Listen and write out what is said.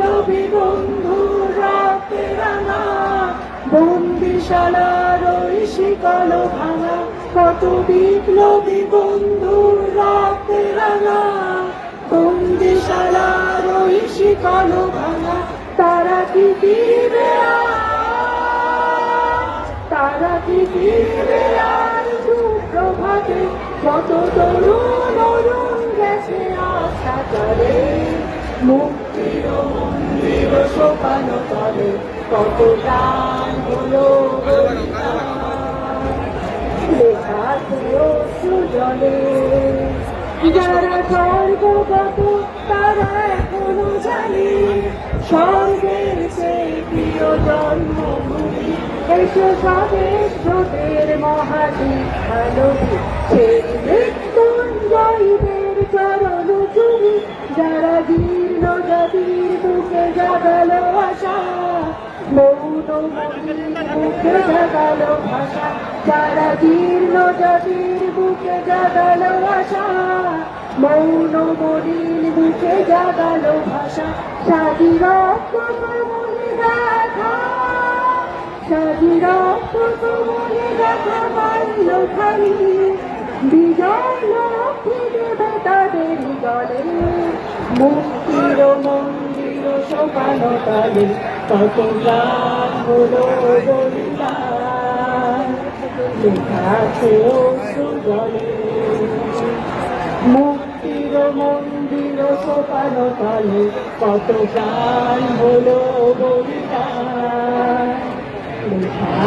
বিপ্লবী বন্ধু, রাতে রাঙা, বন্দিশালার ওই শিকল ভাঙা, কত বিপ্লবী বন্ধু, রাতে রাঙা, বন্দিশালার ওই শিকল ভাঙা, তারা কি ফিরবে তারা কি ফিরবে আর সুপ্রভাতে কত তরুণ অরুণ গেছে আশা করে। মুক্তির মন্দির সোপানো তলে কত গান হলো লেখা স্বর্গগত তারা সেই প্রিয় জন্মভূমি এসো স্বদেশদের মহাদীপ ভালোবি সেই আশা মৌন বুকে জাগালো ভাষা যারা জীর্ণ বুকে জাগালো আশা ভাষা স্বাধীরত্ব মনে দেখা স্বাধীরত্ব মনে দেখা পাইল খালি বিজয় মুক্তির মন্দির তলে কত গান হলো লেখা মুক্তির মন্দির সোপান তলে কত গান হলো বলিদান লেখা